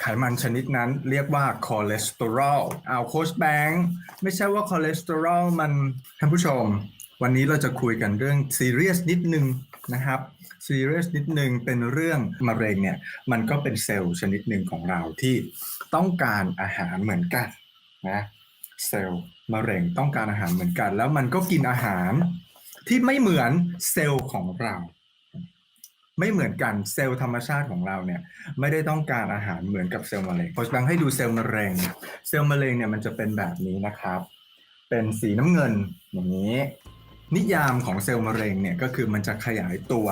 ไขมันชนิดนั้นเรียกว่าคอเลสเตอรอลเอาโคชแบงค์ไม่ใช่ว่าคอเลสเตอรอลมันท่านผู้ชม วันนี้เราจะคุยกันเรื่องซีเรียสนิดนึงนะครับซีเรียสนิดนึงเป็นเรื่องมะเร็งเนี่ยมันก็เป็นเซลล์ชนิดหนึ่งของเราที่ต้องการอาหารเหมือนกันนะเซลล์มะเร็งต้องการอาหารเหมือนกัน แล้วมันก็กินอาหารที่ไม่เหมือนเซลล์ของเรา ไม่เหมือนกันเซลล์ธรรมชาติของเราเนี่ยไม่ได้ต้องการอาหารเหมือนกับเซลล์มะเร็งโคชแบงให้ดูเซลล์มะเร็ง เซลล์มะเร็งเนี่ยมันจะเป็นแบบนี้นะครับ เป็นสีน้ำเงินอย่างนี้ นิยามของเซลล์มะเร็งเนี่ยก็คือมันจะขยายตัว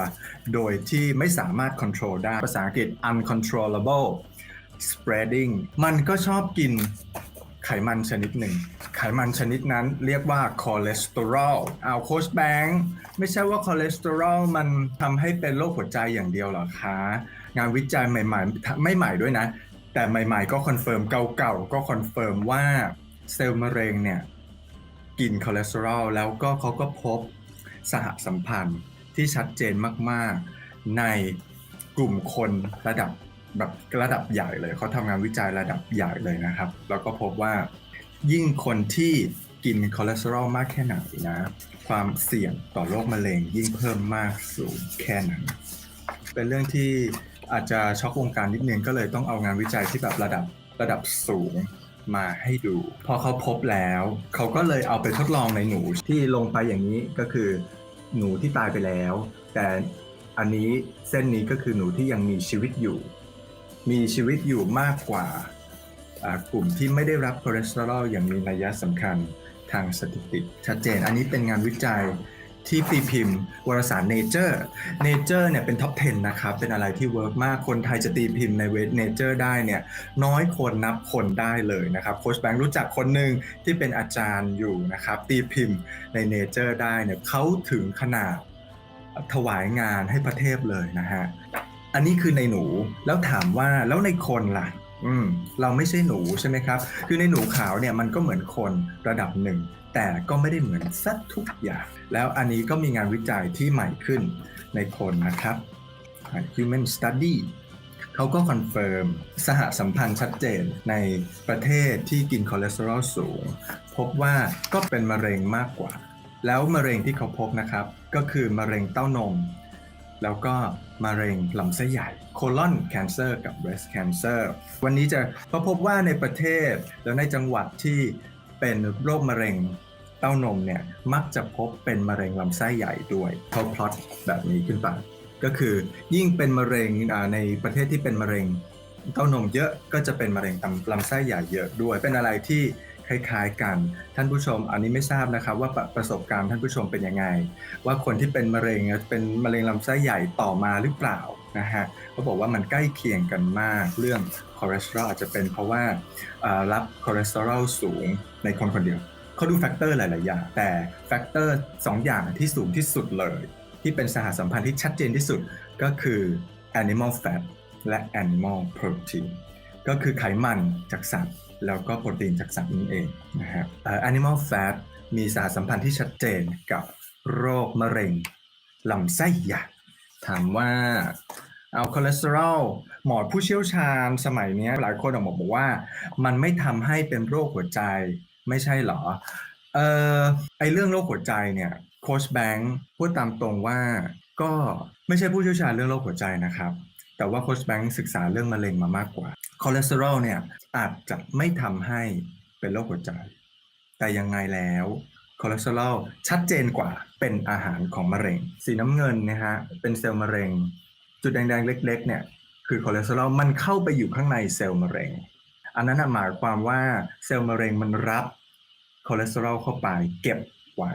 โดยที่ไม่สามารถ control ได้ภาษาอังกฤษ uncontrollable spreading มันก็ชอบกิน ไขมันชนิดหนึ่ง ไขมันชนิดนั้นเรียกว่าคอเลสเตอรอลเอาโคชแบงค์ไม่ใช่ว่าคอเลสเตอรอลมันทำให้เป็นโรคหัวใจอย่างเดียวหรอคะ งานวิจัยใหม่ๆ ไม่ใหม่ด้วยนะ แต่ใหม่ๆก็คอนเฟิร์มเก่าๆ ก็คอนเฟิร์มว่าเซลล์มะเร็งเนี่ยกินคอเลสเตอรอลแล้วก็เขาก็พบสหสัมพันธ์ที่ชัดเจนมากๆ ในกลุ่มคนระดับ แบบระดับใหญ่เลยเขาทำงานวิจัยระดับใหญ่เลยนะครับ แล้วก็พบว่ายิ่งคนที่กินคอเลสเตอรอลมากแค่ไหนนะ ความเสี่ยงต่อโรคมะเร็งยิ่งเพิ่มมากสูงแค่นั้น เป็นเรื่องที่อาจจะช็อกวงการนิดนึงก็เลยต้องเอางานวิจัยที่แบบระดับระดับสูงมาให้ดู พอเขาพบแล้ว เขาก็เลยเอาไปทดลองในหนูที่ลงไปอย่างนี้ก็คือหนูที่ตายไปแล้ว แต่อันนี้เส้นนี้ก็คือหนูที่ยังมีชีวิตอยู่ มีชีวิตอยู่มากกว่ากลุ่มที่ไม่ได้รับคอเลสเตอรอลอย่างมีนัยสำคัญทางสถิติชัดเจน อันนี้เป็นงานวิจัยที่ตีพิมพ์วารสาร Nature Nature เนี่ยเป็นท็อป 10 นะครับ เป็นอะไรที่เวิร์กมาก คนไทยจะตีพิมพ์ในเวท Nature ได้เนี่ยน้อยคนนับคนได้เลยนะครับ โค้ชแบงค์รู้จักคนหนึ่งที่เป็นอาจารย์อยู่นะครับ ตีพิมพ์ใน Nature ได้เนี่ยเขาถึงขนาดถวายงานให้ประเทศเลยนะฮะ อันนี้คือในหนูแล้วถามว่าแล้วในคนล่ะ อืม เราไม่ใช่หนูใช่ไหมครับ คือในหนูขาวเนี่ยมันก็เหมือนคนระดับหนึ่ง แต่ก็ไม่ได้เหมือนสักทุกอย่าง แล้วอันนี้ก็มีงานวิจัยที่ใหม่ขึ้นในคนนะครับ Human Study เขาก็คอนเฟิร์มสหสัมพันธ์ชัดเจนในประเทศที่กินคอเลสเตอรอลสูง พบว่าก็เป็นมะเร็งมากกว่า แล้วมะเร็งที่เขาพบนะครับ ก็คือมะเร็งเต้านม แล้วก็มะเร็งลำไส้ใหญ่ colon cancer กับ breast cancer วันนี้จะพบว่าในประเทศแล้วในจังหวัดที่เป็นโรคมะเร็งเต้านมเนี่ยมักจะพบเป็นมะเร็งลำไส้ใหญ่ด้วยเขาพลอตแบบนี้ขึ้นไปก็คือยิ่งเป็นมะเร็งในประเทศที่เป็นมะเร็งเต้านมเยอะก็จะเป็นมะเร็งลำลำไส้ใหญ่เยอะด้วย เป็นอะไรที่ คล้ายๆกัน ท่านผู้ชม อันนี้ไม่ทราบนะครับว่าประประสบการณ์ท่านผู้ชมเป็นยังไง ว่าคนที่เป็นมะเร็งเป็นมะเร็งลำไส้ใหญ่ต่อมาหรือเปล่านะฮะเขาบอกว่ามันใกล้เคียงกันมากเรื่องคอเลสเตอรอลอาจจะเป็นเพราะว่ารับคอเลสเตอรอลสูงในคนคนเดียวเขาดูแฟกเตอร์หลายๆอย่างแต่แฟกเตอร์สองอย่างที่สูงที่สุดเลย ที่เป็นสหสัมพันธ์ที่ชัดเจนที่สุดก็คือ animal fat และ animal protein ก็คือไขมันจากสัตว์ แล้วก็โปรตีนจากสัตว์นั่นเองนะฮะเอ่อ animal fat มีสหสัมพันธ์ที่ชัดเจนกับโรคมะเร็งลำไส้ใหญ่ถามว่าเอาคอเลสเตอรอลหมอผู้เชี่ยวชาญสมัยนี้หลายคนออกมาบอกว่า มันไม่ทำให้เป็นโรคหัวใจไม่ใช่เหรอ เออไอเรื่องโรคหัวใจเนี่ยโคชแบงค์พูดตามตรงว่าก็ไม่ใช่ผู้เชี่ยวชาญเรื่องโรคหัวใจนะครับ แต่ว่าโค้ชแบงค์ศึกษาเรื่องมะเร็งมามากกว่าคอเลสเตอรอลเนี่ยอาจจะไม่ทำให้เป็นโรคหัวใจ แต่ยังไงแล้วคอเลสเตอรอลชัดเจนกว่าเป็นอาหารของมะเร็ง สีน้ำเงินนะฮะเป็นเซลล์มะเร็ง จุดแดงๆเล็ก ๆ เนี่ยคือคอเลสเตอรอลมันเข้าไปอยู่ข้างในเซลล์มะเร็ง อันนั้นหมายความว่าเซลล์มะเร็งมันรับคอเลสเตอรอลเข้าไปเก็บไว้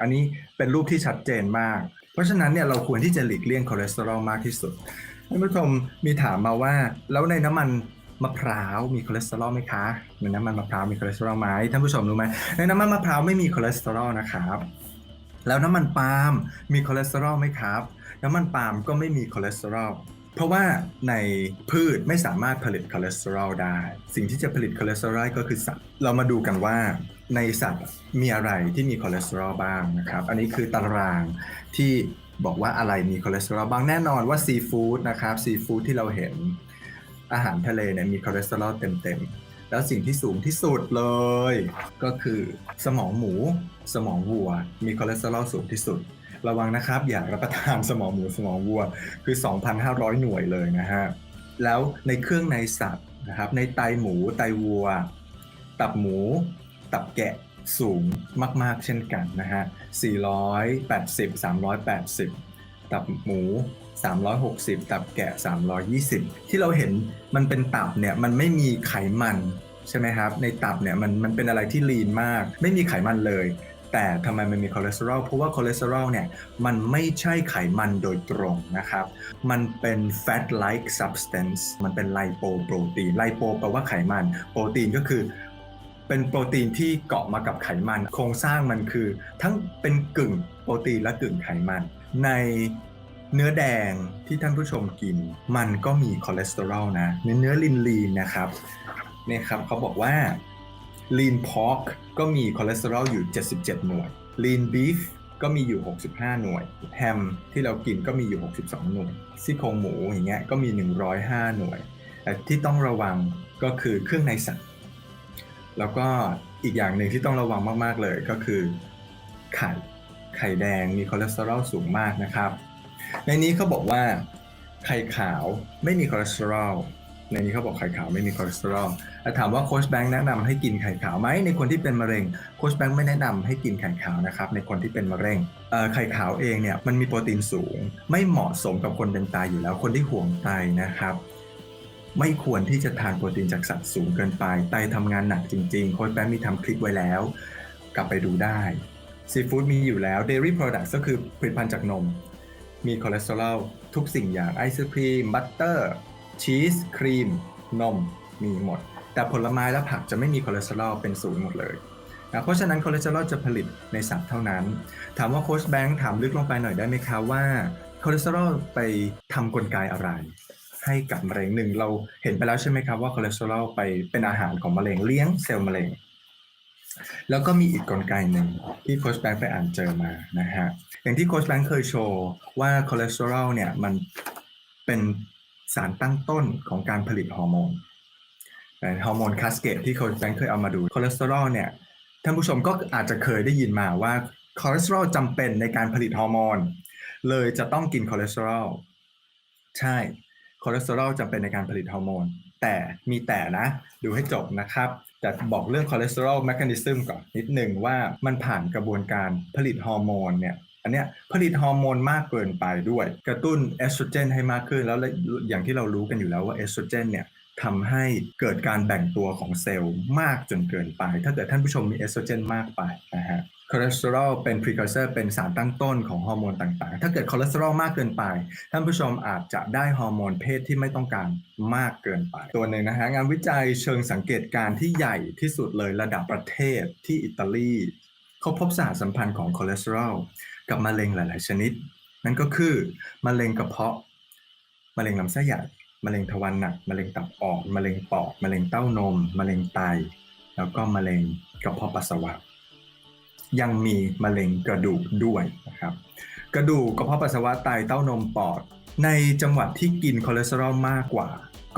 อันนี้เป็นรูปที่ชัดเจนมาก เพราะฉะนั้นเนี่ยเราควรที่จะหลีกเลี่ยงคอเลสเตอรอลมากที่สุด ท่านผู้ชมมีถามมาว่า แล้วในน้ำมันมะพร้าวมีคอเลสเตอรอลไหมคะในน้ำมันมะพร้าวมีคอเลสเตอรอลไหมท่านผู้ชมรู้ไหมในน้ำมันมะพร้าวไม่มีคอเลสเตอรอลนะครับแล้วน้ำมันปาล์มมีคอเลสเตอรอลไหมครับ น้ำมันปาล์มก็ไม่มีคอเลสเตอรอลเพราะว่าในพืชไม่สามารถผลิตคอเลสเตอรอลได้ สิ่งที่จะผลิตคอเลสเตอรอลก็คือสัตว์เรามาดูกันว่าในสัตว์มีอะไรที่มีคอเลสเตอรอลบ้างนะครับ อันนี้คือตารางที่ บอกว่าอะไรมีคอเลสเตอรอลบ้างแน่นอนว่าซีฟู้ดนะครับซีฟู้ดที่เราเห็นอาหารทะเลเนี่ยมีคอเลสเตอรอลเต็มๆ แล้วสิ่งที่สูงที่สุดเลย ก็คือสมองหมู สมองวัว มีคอเลสเตอรอลสูงที่สุด ระวังนะครับ อย่ารับประทานสมองหมูสมองวัวคือ 2,500 หน่วยเลยนะฮะแล้วในเครื่องในสัตว์นะครับในไตหมูไตวัว ตับหมู ตับแกะ สูงมาก ๆ เช่นกันนะฮะ 480 380 ตับหมู 360 ตับแกะ 320 ที่เราเห็นมันเป็นตับเนี่ยมันไม่มีไขมันใช่ไหมครับ ในตับเนี่ยมันมันเป็นอะไรที่ลีนมาก ไม่มีไขมันเลย แต่ทำไมมันมีคอเลสเตอรอลเพราะว่าคอเลสเตอรอลเนี่ยมันไม่ใช่ไขมันโดยตรงนะครับ มันเป็น fat like substance มันเป็นไลโปโปรตีนไลโปแปลว่าไขมัน โปรตีนก็คือ เป็นโปรตีนที่เกาะมากับไขมัน โครงสร้างมันคือ ทั้งเป็นกึ่งโปรตีนและกึ่งไขมัน ในเนื้อแดงที่ท่านผู้ชมกิน มันก็มีคอเลสเตอรอลนะเนื้อเนื้อลินลีนนะครับเนี่ยครับเขาบอกว่า lean pork ก็มีคอเลสเตอรอลอยู่ 77 หน่วย lean beef ก็มีอยู่ 65 หน่วย แฮมที่เรากินก็มีอยู่ 62 หน่วยซี่โครงหมูอย่างเงี้ยก็มี 105 หน่วยแต่ที่ต้องระวังก็คือเครื่องในสัตว์ แล้วก็อีกอย่างหนึ่งที่ต้องระวังมาก ๆ เลยก็คือไข่ไข่แดงมีคอเลสเตอรอลสูงมากนะครับ ในนี้เขาบอกว่าไข่ขาวไม่มีคอเลสเตอรอลในนี้เขาบอกไข่ขาวไม่มีคอเลสเตอรอลแต่ถามว่าโค้ชแบงค์แนะนำให้กินไข่ขาวไหมในคนที่เป็นมะเร็งโค้ชแบงค์ไม่แนะนำให้กินไข่ขาวนะครับในคนที่เป็นมะเร็งไข่ขาวเองเนี่ยมันมีโปรตีนสูง ไม่เหมาะสมกับคนเป็นไตอยู่แล้วคนที่ห่วงไตนะครับ ไม่ควรที่จะทานโปรตีนจากสัตว์สูงเกินไป ไตทำงานหนักจริงๆ โค้ชแบงค์มีทำคลิปไว้แล้ว กลับไปดูได้ ซีฟู้ดมีอยู่แล้ว Dairy Products ก็คือผลิตภัณฑ์จากนม มีคอเลสเตอรอลทุกสิ่งอย่างไอศครีม บัตเตอร์ ชีส ครีม นม มีหมด แต่ผลไม้และผักจะไม่มีคอเลสเตอรอลเป็นศูนย์หมดเลยนะเพราะฉะนั้นคอเลสเตอรอลจะผลิตในสัตว์เท่านั้น ถามว่าโค้ชแบงค์ถามลึกลงไปหน่อยได้ไหมคะว่าคอเลสเตอรอลไปทำกลไกอะไร ให้กับมะเร็งหนึ่งเราเห็นไปแล้วใช่ไหมครับว่าคอเลสเตอรอลไปเป็นอาหารของมะเร็งเลี้ยงเซลล์มะเร็ง แล้วก็มีอีกกลไกหนึ่งที่โค้ชแบงค์ไปอ่านเจอมานะฮะอย่างที่โค้ชแบงค์เคยโชว์ว่าคอเลสเตอรอลเนี่ยมันเป็นสารตั้งต้นของการผลิตฮอร์โมนแต่ฮอร์โมนคาสเกตที่โค้ชแบงค์เคยเอามาดูคอเลสเตอรอลเนี่ยท่านผู้ชมก็อาจจะเคยได้ยินมาว่าคอเลสเตอรอลจำเป็นในการผลิตฮอร์โมนเลยจะต้องกินคอเลสเตอรอลใช่ คอเลสเตอรอลจำเป็นในการผลิตฮอร์โมน แต่มีแต่นะ ดูให้จบนะครับแต่บอกเรื่องคอเลสเตอรอลแมคานิซึมก่อนนิดหนึ่งว่ามันผ่านกระบวนการผลิตฮอร์โมนเนี่ยอันเนี้ยผลิตฮอร์โมนมากเกินไปด้วย กระตุ้นเอสโตรเจนให้มากขึ้นแล้วอย่างที่เรารู้กันอยู่แล้วว่าเอสโตรเจนเนี่ยทำให้เกิดการแบ่งตัวของเซลล์มากจนเกินไป ถ้าเกิดท่านผู้ชมมีเอสโตรเจนมากไปนะฮะ คอเลสเตอรอลเป็น precursor เป็นสารตั้งต้นของฮอร์โมนต่างๆ ถ้าเกิดคอเลสเตอรอลมากเกินไป ท่านผู้ชมอาจจะได้ฮอร์โมนเพศที่ไม่ต้องการมากเกินไป ตัวหนึ่งนะฮะ งานวิจัยเชิงสังเกตการณ์ที่ใหญ่ที่สุดเลยระดับประเทศที่อิตาลีเขาพบสารสัมพันธ์ของคอเลสเตอรอลกับมะเร็งหลาย ๆ ชนิด นั่นก็คือมะเร็งกระเพาะมะเร็งลำไส้ใหญ่มะเร็งทวารหนักมะเร็งตับอ่อนมะเร็งปอดมะเร็งเต้านมมะเร็งไต แล้วก็มะเร็งกระเพาะปัสสาวะ ยังมีมะเร็งกระดูกด้วยนะครับ กระดูกกระเพาะปัสสาวะไตเต้านมปอด ในจังหวัดที่กินคอเลสเตอรอลมากกว่า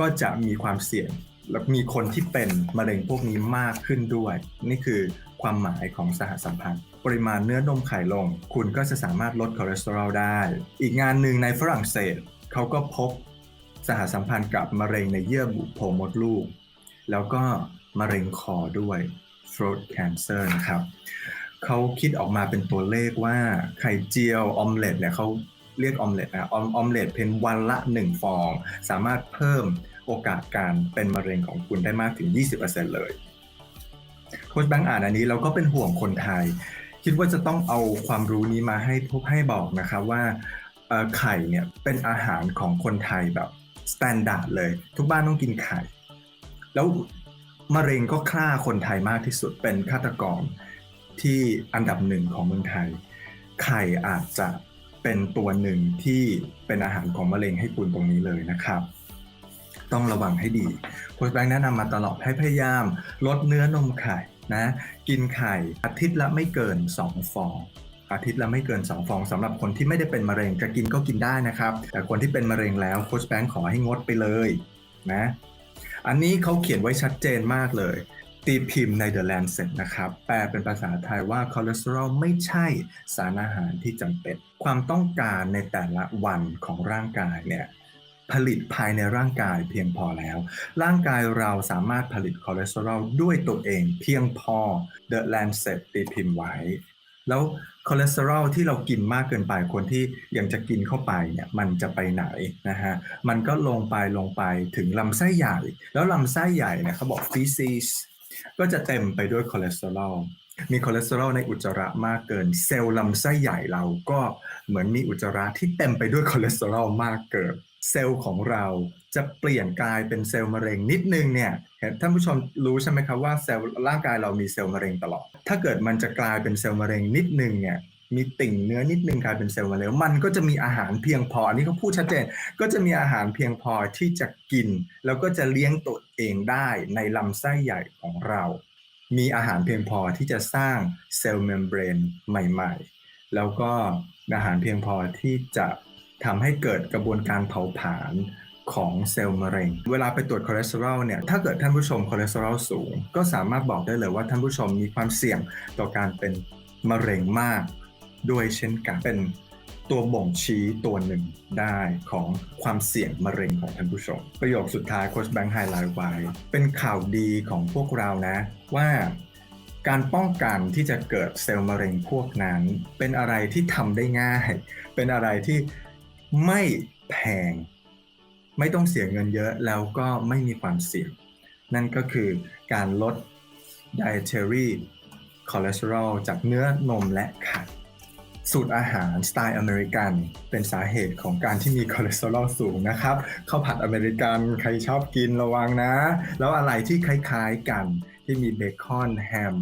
ก็จะมีความเสี่ยงและมีคนที่เป็นมะเร็งพวกนี้มากขึ้นด้วย นี่คือความหมายของสหสัมพันธ์ ปริมาณเนื้อนมไข่ลง คุณก็จะสามารถลดคอเลสเตอรอลได้ อีกงานหนึ่งในฝรั่งเศสเขาก็พบสหสัมพันธ์กับมะเร็งในเยื่อบุโพรงมดลูก แล้วก็มะเร็งคอด้วย throat cancer นะครับ เขาคิดออกมาเป็นตัวเลขว่าไข่เจียวออมเล็ตเนี่ยเขาเรียกออมเล็ตนะออมออมเล็ตเพียงวันละ 1 ฟอง สามารถเพิ่มโอกาสการเป็นมะเร็งของคุณได้มากถึง 20%เลยโค้ชแบงค์อ่านอันนี้เราก็เป็นห่วงคนไทย คิดว่าจะต้องเอาความรู้นี้มาให้พบให้บอกนะครับว่าไข่เนี่ยเป็นอาหารของคนไทยแบบสแตนดาร์ดเลย ทุกบ้านต้องกินไข่ แล้วมะเร็งก็ฆ่าคนไทยมากที่สุดเป็นฆาตกร ที่อันดับหนึ่งของเมืองไทย ไข่อาจจะเป็นตัวหนึ่งที่เป็นอาหารของมะเร็งให้คุณตรงนี้เลยนะครับ ต้องระวังให้ดีโค้ชแบงค์แนะนำมาตลอดให้พยายาม ลดเนื้อนมไข่นะกินไข่อาทิตย์ละไม่เกิน 2 ฟอง อาทิตย์ละไม่เกิน 2 ฟองสำหรับคนที่ไม่ได้เป็นมะเร็งจะกินก็กินได้นะครับ แต่คนที่เป็นมะเร็งแล้วโค้ชแบงค์ขอให้งดไปเลยนะอันนี้เขาเขียนไว้ชัดเจนมากเลย ตีพิมพ์ใน The Lancet นะครับ แปลเป็นภาษาไทยว่าคอเลสเตอรอลไม่ใช่สารอาหารที่จำเป็น ความต้องการในแต่ละวันของร่างกายเนี่ยผลิตภายในร่างกายเพียงพอแล้ว ร่างกายเราสามารถผลิตคอเลสเตอรอลด้วยตัวเองเพียงพอ The Lancet ตีพิมพ์ไว้ แล้วคอเลสเตอรอลที่เรากินมากเกินไปคนที่ยังจะกินเข้าไปเนี่ยมันจะไปไหนนะฮะมันก็ลงไปลงไปถึงลำไส้ใหญ่ แล้วลำไส้ใหญ่เนี่ยเขาบอก feces ก็จะเต็มไปด้วยคอเลสเตอรอลมีคอเลสเตอรอลในอุจจาระมากเกิน เซลล์ลำไส้ใหญ่เราก็เหมือนมีอุจจาระที่เต็มไปด้วยคอเลสเตอรอลมากเกิน เซลล์ของเราจะเปลี่ยนกลายเป็นเซลล์มะเร็งนิดนึงเนี่ยเห็นท่านผู้ชมรู้ใช่ไหมครับว่าเซลล์ร่างกายเรามีเซลล์มะเร็งตลอด ถ้าเกิดมันจะกลายเป็นเซลล์มะเร็งนิดนึงเนี่ย มีติ่งเนื้อนิดนึงกลายเป็นเซลล์มะเร็งมันก็จะมีอาหารเพียงพออันนี้เขาพูดชัดเจนก็จะมีอาหารเพียงพอที่จะกิน แล้วก็จะเลี้ยงตัวเองได้ในลำไส้ใหญ่ของเรา มีอาหารเพียงพอที่จะสร้างเซลล์เมมเบรนใหม่ ๆ แล้วก็อาหารเพียงพอที่จะทำให้เกิดกระบวนการเผาผลาญของเซลล์มะเร็ง เวลาไปตรวจคอเลสเตอรอลเนี่ย ถ้าเกิดท่านผู้ชมคอเลสเตอรอลสูง ก็สามารถบอกได้เลยว่าท่านผู้ชมมีความเสี่ยงต่อการเป็นมะเร็งมาก ด้วยเช่นกันเป็นตัวบ่งชี้ตัวหนึ่งได้ของความเสี่ยงมะเร็งของท่านผู้ชม ประโยคสุดท้ายโค้ชแบงค์ไฮไลท์ไว้ เป็นข่าวดีของพวกเรานะ ว่าการป้องกันที่จะเกิดเซลล์มะเร็งพวกนั้น เป็นอะไรที่ทำได้ง่าย เป็นอะไรที่ไม่แพง ไม่ต้องเสียเงินเยอะแล้วก็ไม่มีความเสี่ยง นั่นก็คือการลด dietary คอเลสเตอรอลจากเนื้อนมและไข่ สูตรอาหารสไตล์อเมริกัน เป็นสาเหตุของการที่มีคอเลสเตอรอลสูงนะครับข้าวผัดอเมริกันใครชอบกินระวังนะ แล้วอะไรที่คล้ายๆกันที่มีเบคอนแฮม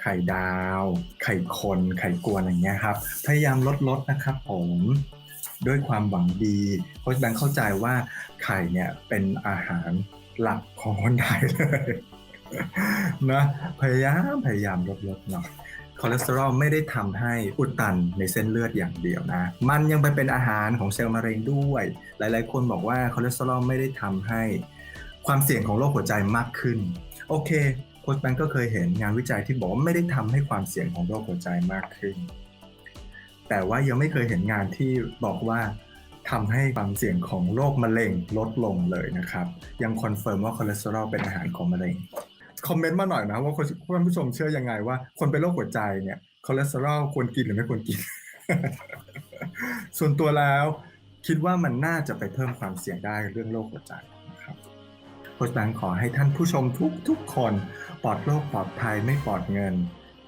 ไข่ดาว ไข่คนไข่กวนอย่างเงี้ยครับ พยายามลดลดๆนะครับผมด้วยความหวังดีโค้ชแบงค์เข้าใจว่าไข่เนี่ยเป็นอาหารหลักของคนไทยเลยนะพยายามพยายามลดลดหน่อย คอเลสเตอรอลไม่ได้ทำให้อุดตันในเส้นเลือดอย่างเดียวนะ มันยังไปเป็นอาหารของเซลล์มะเร็งด้วย หลายๆ คนบอกว่าคอเลสเตอรอลไม่ได้ทำให้ความเสี่ยงของโรคหัวใจมากขึ้น โอเคโค้ชแบงค์ก็เคยเห็นงานวิจัยที่บอกว่าไม่ได้ทำให้ความเสี่ยงของโรคหัวใจมากขึ้น แต่ว่ายังไม่เคยเห็นงานที่บอกว่าทำให้ความเสี่ยงของโรคมะเร็งลดลงเลยนะครับ ยังคอนเฟิร์มว่าคอเลสเตอรอลเป็นอาหารของมะเร็ง คอมเมนต์มาหน่อยนะว่าคนท่านผู้ชมเชื่อยังไงว่าคนเป็นโรคหัวใจเนี่ยคอเลสเตอรอลควรกินหรือไม่ควรกิน ส่วนตัวแล้วคิดว่ามันน่าจะไปเพิ่มความเสี่ยงได้เรื่องโรคหัวใจนะครับโค้ชแบงค์ขอให้ท่านผู้ชมทุกทุกคนปลอดโรคปลอดภัยไม่ปลอดเงิน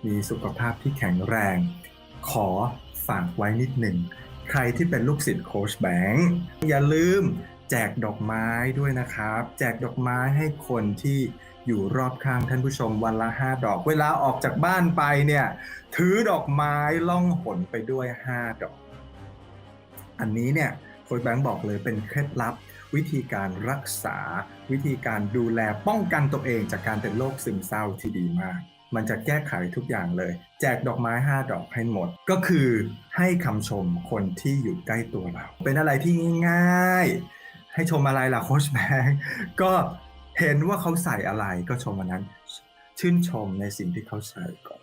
มีสุขภาพที่แข็งแรง ขอฝากไว้นิดหนึ่ง ใครที่เป็นลูกศิษย์โค้ชแบงค์อย่าลืมแจกดอกไม้ด้วยนะครับ แจกดอกไม้ให้คนที่ อยู่รอบข้างท่านผู้ชมวันละ5ดอก เวลาออกจากบ้านไปเนี่ย ถือดอกไม้ล่องหนไปด้วย5ดอก อันนี้เนี่ยโค้ชแบงค์บอกเลยเป็นเคล็ดลับวิธีการรักษา วิธีการดูแลป้องกันตัวเองจากการเป็นโรคซึมเศร้าที่ดีมาก มันจะแก้ไขทุกอย่างเลย แจกดอกไม้ 5 ดอกให้หมด ก็คือให้คำชมคนที่อยู่ใกล้ตัวเรา เป็นอะไรที่ง่าย ๆ ให้ชมอะไรล่ะโค้ชแบงค์ก็ เห็นว่าเขาใส่อะไรก็ชมวันนั้น ชื่นชมในสิ่งที่เขาใส่ก่อน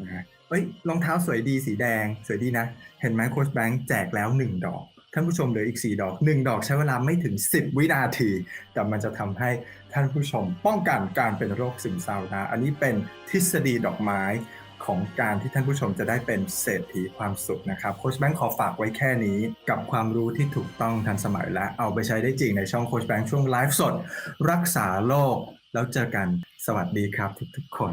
นะฮะเอ้ยรองเท้าสวยดีสีแดงสวยดีนะ เห็นไหมโค้ชแบงค์แจกแล้วหนึ่งดอก ท่านผู้ชมเหลืออีกสี่ดอกหนึ่งดอกใช้เวลาไม่ถึงสิบวินาที แต่มันจะทำให้ท่านผู้ชมป้องกันการเป็นโรคซึมเศร้านะ อันนี้เป็นทฤษฎีดอกไม้ ของการที่ท่านผู้ชมจะได้เป็นเศรษฐีความสุขนะครับโคชแบงค์ขอฝากไว้แค่นี้ กับความรู้ที่ถูกต้องทันสมัยและเอาไปใช้ได้จริงในช่องโคชแบงค์ช่วงไลฟ์สด รักษาโรคแล้วเจอกันสวัสดีครับทุกๆคน